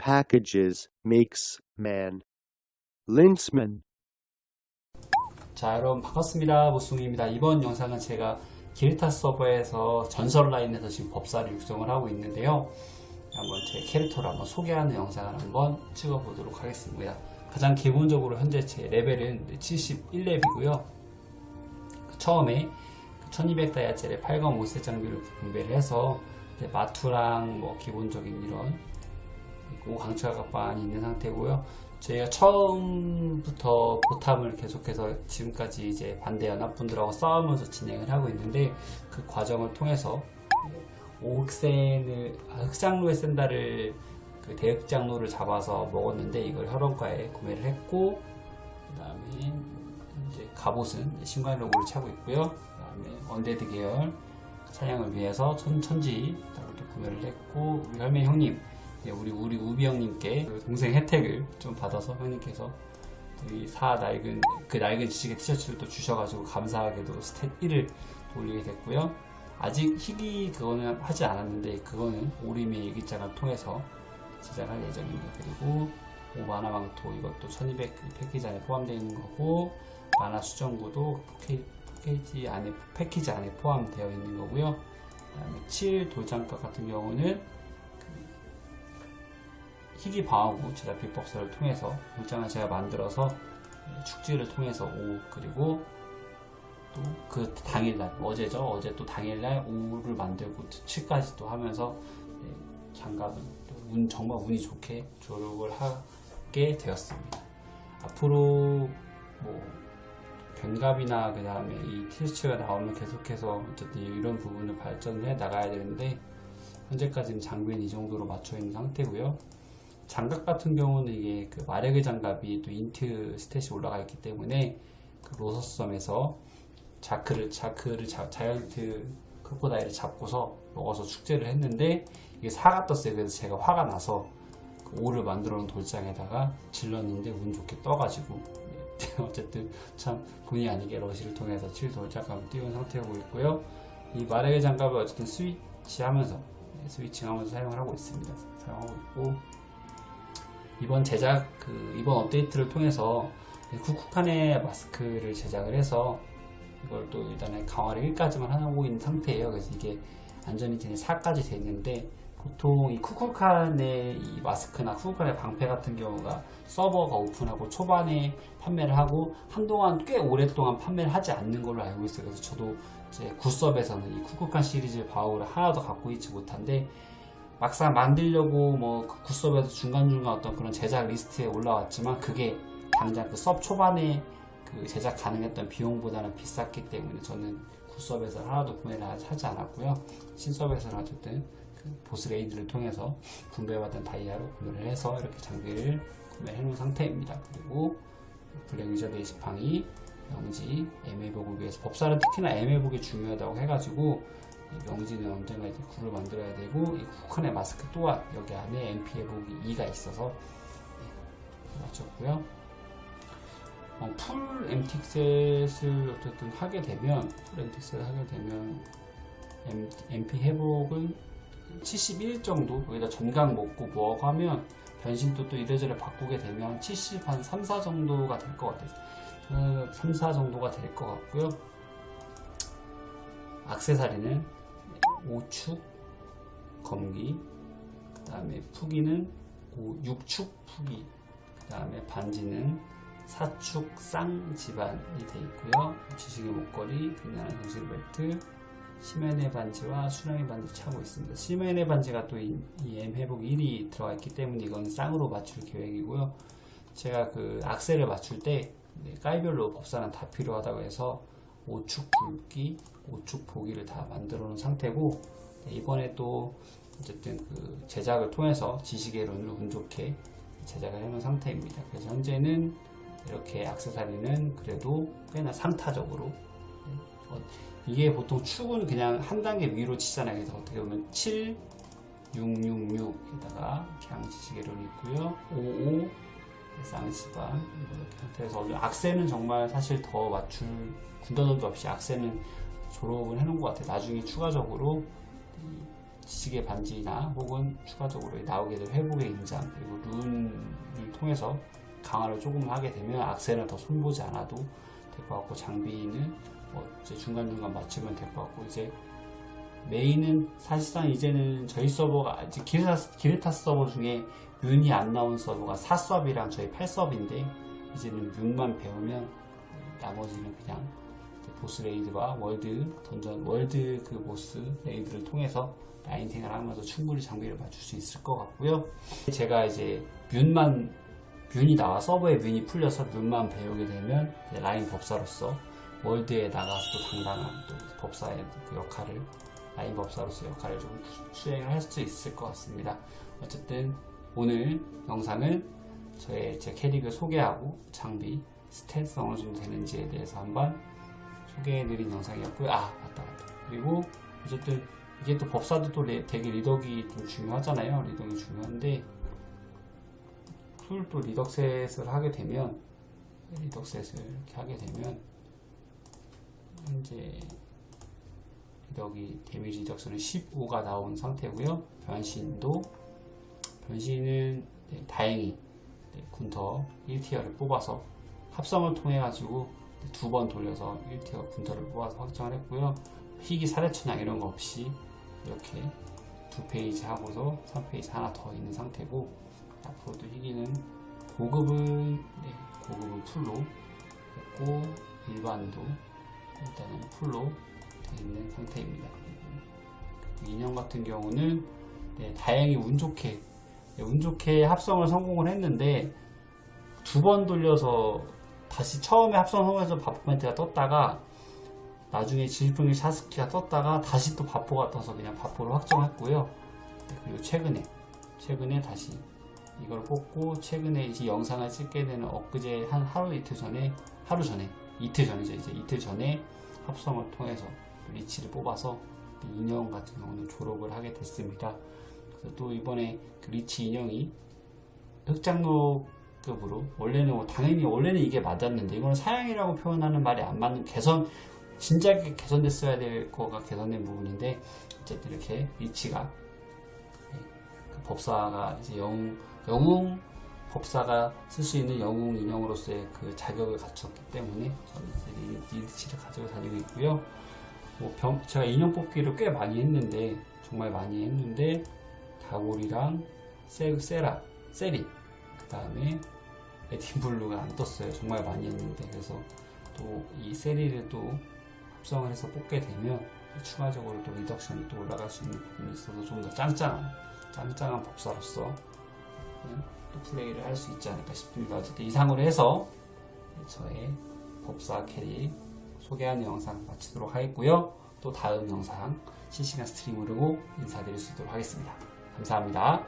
packages makes man. Linksman. 자 여러분 반갑습니다 모승입니다 이번 영상은 제가 기르타 서버에서 전설 라인에서 지금 법사를 육성을 하고 있는데요 한번 제 캐릭터를 한번 소개하는 영상을 한번 찍어 보도록 하겠습니다 가장 기본적으로 현재 제 레벨은 71렙이고요 처음에 1200다이아짜리 8검 5세 장비를 분배를 해서 마투랑 뭐 기본적인 이런 있고 강철 각반이 있는 상태고요. 저희가 처음부터 보탐을 계속해서 지금까지 이제 반대 연합분들하고 싸우면서 진행을 하고 있는데 그 과정을 통해서 오흑센을 아, 흑장로의 센다를 그 대흑장로를 잡아서 먹었는데 이걸 혈원가에 구매를 했고 그다음에 이제 갑옷은 신관로고를 차고 있고요. 그다음에 언데드 계열 사냥을 위해서 천, 천지 따로 또 구매를 했고 우리 혈맹 형님 예, 우리 우리 우비 형님께 그 동생 혜택을 좀 받아서 형님께서 이 사 낡은 그 낡은 지식의 티셔츠를 또 주셔가지고 감사하게도 스탯 1을 올리게 됐고요. 아직 희귀 그거는 하지 않았는데 그거는 오림의 일기장을 통해서 제작할 예정입니다. 그리고 오 만화 망토 이것도 1200 패키지 안에 포함되어 있는 거고 만화 수정구도 패키- 패키지 안에 패키지 안에 포함되어 있는 거고요. 그다음에 7 돌장갑 같은 경우는 희귀 방어구 제작 비법서를 통해서 물장을 제가 만들어서 축지를 통해서 오 그리고 또 그 당일날 어제죠 어제 또 당일날 오를 만들고 7까지 또 하면서 네, 장갑은 또운 정말 운이 좋게 조력을 하게 되었습니다. 앞으로 뭐 견갑이나 그 다음에 이 티셔츠가 나오면 계속해서 어쨌든 이런 부분을 발전해 나가야 되는데 현재까지는 장비는 이 정도로 맞춰 있는 상태고요. 장갑 같은 경우는 이게 그 마력의 장갑이 또 인트 스탯이 올라가 있기 때문에 그 로서섬에서 자크를 자크를 자, 자이언트 크로코다일을 잡고서 먹어서 축제를 했는데 이게 사가 떴어요. 그래서 제가 화가 나서 그 오를 만들어 놓은 돌장에다가 질렀는데 운 좋게 떠가지고 네, 어쨌든 참 본의 아니게 러시를 통해서 7 돌 장갑을 띄운 상태고 있고요. 이 마력의 장갑을 어쨌든 스위치 하면서 네, 스위칭 하면서 사용을 하고 있습니다. 사용하고 있고 이번 제작 그 이번 업데이트를 통해서 쿠쿠칸의 마스크를 제작을 해서 이걸 또 일단은 강화를 1까지만 하고 있는 상태예요. 그래서 이게 안전이 되는 4까지 됐는데 보통 이 쿠쿠칸의 이 마스크나 쿠쿠칸의 방패 같은 경우가 서버가 오픈하고 초반에 판매를 하고 한동안 꽤 오랫동안 판매를 하지 않는 걸로 알고 있어요. 그래서 저도 이제 굿섭에서는 이 쿠쿠칸 시리즈 바우를 하나도 갖고 있지 못한데 막상 만들려고 뭐 굿섭에서 중간중간 어떤 그런 제작 리스트에 올라왔지만 그게 당장 그 섭 초반에 그 제작 가능했던 비용보다는 비쌌기 때문에 저는 굿섭에서 하나도 구매를 하- 하지 않았고요. 신섭에서는 어쨌든 그 보스 레이드를 통해서 분배받은 다이아로 구매를 해서 이렇게 장비를 구매해 놓은 상태입니다. 그리고 블랙 위저드 이스팡이 명지 애매복을 위해서 법사는 특히나 애매복이 중요하다고 해가지고 이 명지는 언젠가 이제 굴을 만들어야 되고 이 쿠칸의 마스크 또한 여기 안에 MP 회복이 2가 있어서 네, 맞췄고요. 어, 풀 MTX을 어쨌든 하게 되면 풀 MTX를 하게 되면 MP 회복은 71 정도 거기다 전각 먹고 뭐하고 하면 변신도 또 이래저래 바꾸게 되면 70 한 3, 4 정도가 될 것 같아요. 저는 3, 4 정도가 될 것 같고요. 악세사리는 5축 검기 그 다음에 푸기는 5, 6축 푸기 그 다음에 반지는 4축 쌍 지반이 되어 있고요. 지식의 목걸이, 빛나는 정실 벨트, 시멘의 반지와 수령의 반지 차고 있습니다. 시멘의 반지가 또이 M 회복 1이 들어가 있기 때문에 이건 쌍으로 맞출 계획이고요. 제가 그 악셀을 맞출 때 네, 까이별로 법사는 다 필요하다고 해서 5축 붉기, 5축 보기를 다 만들어 놓은 상태고 네, 이번에 또 어쨌든 그 제작을 통해서 지식의 룬을 운 좋게 제작을 해놓은 상태입니다. 그래서 현재는 이렇게 악세사리는 그래도 꽤나 상타적으로 네, 어, 이게 보통 축은 그냥 한 단계 위로 치잖아요. 그래서 어떻게 보면 7, 666에다가 양지시계를 있고요. 55 쌍시반 이렇게 상태에서 악세는 정말 사실 더 맞출 군더더기 없이 악세는 졸업을 해놓은 것 같아요. 나중에 추가적으로 이 지지개 반지나 혹은 추가적으로 나오게 될 회복의 인장 그리고 룬을 통해서 강화를 조금 하게 되면 악세는 더 손보지 않아도 될 것 같고 장비는 뭐 이제 중간중간 맞추면 될 것 같고 이제 메인은 사실상 이제는 저희 서버가 이제 기르타, 기르타 서버 중에 뮨이 안 나온 서버가 4서브랑 저희 8서브인데 이제는 뮨만 배우면 나머지는 그냥 보스 레이드와 월드 던전 월드 그 보스 레이드를 통해서 라인 생활하면서 충분히 장비를 맞출 수 있을 것 같고요. 제가 이제 뮨만 뮨이 나와 서버에 뮨이 풀려서 뮨만 배우게 되면 라인 법사로서 월드에 나가서 또 당당한 또 법사의 그 역할을 라인 법사로서 역할을 좀 수행을 할 수 있을 것 같습니다. 어쨌든 오늘 영상은 저의 제 캐릭을 소개하고 장비 스탯 어느 정도 되는지에 대해서 한번 소개해드린 영상이었고요. 아 맞다 맞다. 그리고 어쨌든 이게 또 법사도 또 레- 되게 리덕이 좀 중요하잖아요. 리덕이 중요한데 풀또 리덕셋을 하게 되면 리덕셋을 이렇게 하게 되면 현재 리덕이 데미지 리덕션은 15가 나온 상태고요. 변신도 변신은 네, 다행히 네, 군터 1티어를 뽑아서 합성을 통해 가지고 두번 돌려서 1티어 군터를 뽑아서 확정을 했고요. 희귀 사례천양 이런 거 없이 이렇게 두 페이지 하고서 3페이지 하나 더 있는 상태고 앞으로도 희귀는 고급은 네, 고급은 풀로 했고 일반도 일단은 풀로 되어 있는 상태입니다. 그리고 인형 같은 경우는 네, 다행히 운 좋게 네, 운 좋게 합성을 성공을 했는데 두 번 돌려서 다시 처음에 합성 성공해서 바포멘트가 떴다가 나중에 질풍의 샤스키가 떴다가 다시 또 바포가 떠서 그냥 바포를 확정했고요. 네, 그리고 최근에 최근에 다시 이걸 뽑고 최근에 이 영상을 찍게 되는 엊그제 한 하루 이틀 전에 하루 전에 이틀 전이죠 이제 이틀 전에 합성을 통해서 리치를 뽑아서 인형 같은 경우는 졸업을 하게 됐습니다. 또 이번에 그 리치 인형이 흑장로급으로 원래는 뭐 당연히 원래는 이게 맞았는데 이거는 사양이라고 표현하는 말이 안 맞는 개선 진작에 개선됐어야 될 거가 개선된 부분인데 어쨌든 이렇게 리치가 네, 그 법사가 이제 영웅 영웅 법사가 쓸 수 있는 영웅 인형으로서의 그 자격을 갖췄기 때문에 저는 이제 이 리치를 가지고 다니고 있고요. 뭐 병- 제가 인형 뽑기를 꽤 많이 했는데 정말 많이 했는데 다골이랑 세, 세라, 세리 그 다음에 에딘블루가 안 떴어요. 정말 많이 했는데 그래서 또 이 세리를 또 합성을 해서 뽑게 되면 추가적으로 또 리덕션이 또 올라갈 수 있는 부분이 있어서 좀 더 짱짱한 짱짱한 법사로서 음, 또 플레이를 할 수 있지 않을까 싶습니다. 어쨌든 이상으로 해서 저의 법사 캐릭 소개하는 영상 마치도록 하겠고요. 또 다음 영상 실시간 스트림으로 인사드릴 수 있도록 하겠습니다. 감사합니다.